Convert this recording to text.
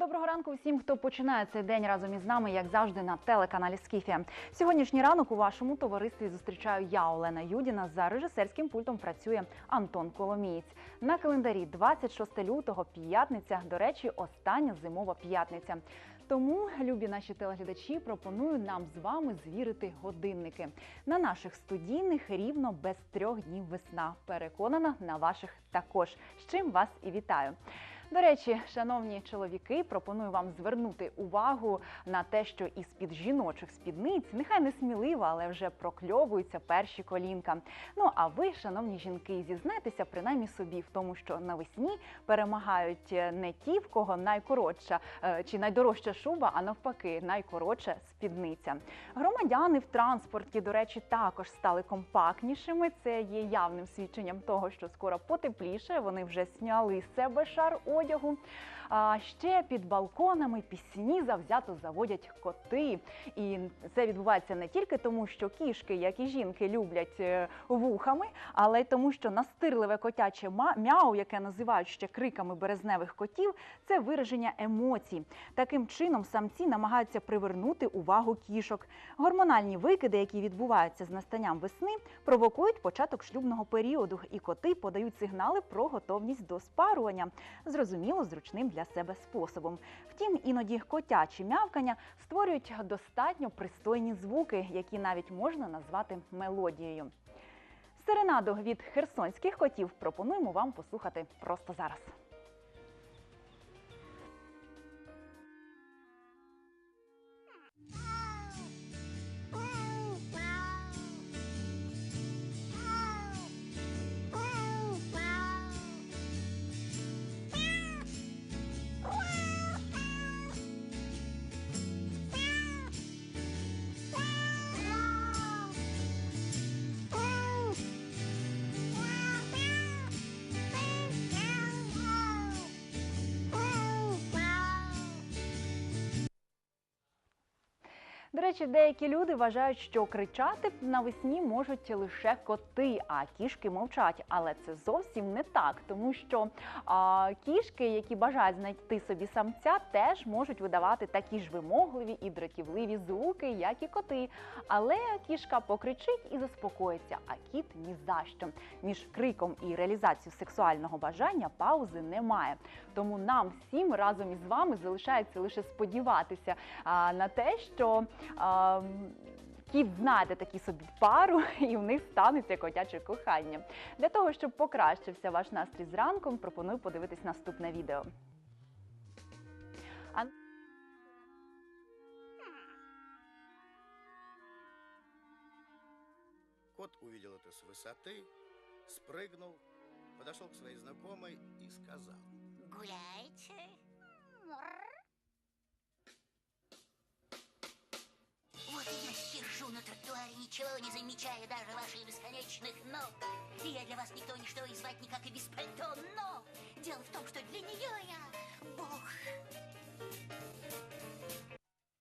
ранку всім, хто починає цей день разом із нами, як завжди, на телеканалі Скіфія. Сьогоднішній ранок у вашому товаристві зустрічаю я, Олена Юдіна. За режисерським пультом працює Антон Коломієць. На календарі 26 лютого, п'ятниця. До речі, остання зимова п'ятниця. Тому, любі наші телеглядачі, пропоную нам з вами звірити годинники. На наших студійних рівно без трьох днів весна. Переконана на ваших також. З чим вас і вітаю. До речі, шановні чоловіки, пропоную вам звернути увагу на те, що із під жіночих спідниць нехай не сміливо, але вже прокльовуються перші колінка. Ну а ви, шановні жінки, зізнайтеся принаймні собі в тому, що навесні перемагають е, не ті, в кого найкоротша е, чи найдорожча шуба, а навпаки, найкоротша спідниця. Громадяни в транспорті, до речі, також стали компактнішими. Це є явним свідченням того, що скоро потепліше. Вони вже сняли з себе шар одягу. А ще під балконами пісні завзято заводять коти. І це відбувається не тільки тому, що кішки, як і жінки, люблять е, вухами, але й тому, що настирливе котяче мяу, яке називають ще криками березневих котів, це вираження емоцій. Таким чином самці намагаються привернути увагу кішок. Гормональні викиди, які відбуваються з настанням весни, провокують початок шлюбного періоду, і коти подають сигнали про готовність до спарування, зрозуміло, зручним для себе способом. Втім, іноді котячі мявкання створюють достатньо пристойні звуки, які навіть можна назвати мелодією. Серенаду від херсонських котів пропонуємо вам послухати просто зараз. До речі, деякі люди вважають, що кричати навесні можуть лише коти, а кішки мовчать. Але це зовсім не так, тому що а, кішки, які бажають знайти собі самця, теж можуть видавати такі ж вимогливі і дратівливі звуки, як і коти. Але кішка покричить і заспокоїться, а кіт ні за що. Між криком і реалізацією сексуального бажання паузи немає. Тому нам всім разом із вами залишається лише сподіватися а, на те, що а, м, кіт знайде такі собі пару, і в них станеться котяче кохання. Для того, щоб покращився ваш настрій зранку, пропоную подивитись наступне відео. А Кот увидел это с высоты, спрыгнул, подошел к своей знакомой и сказал. Гуляете? Ничего не замечая даже ваших бесконечных ног. Я для вас никто, ничто и звать никак и без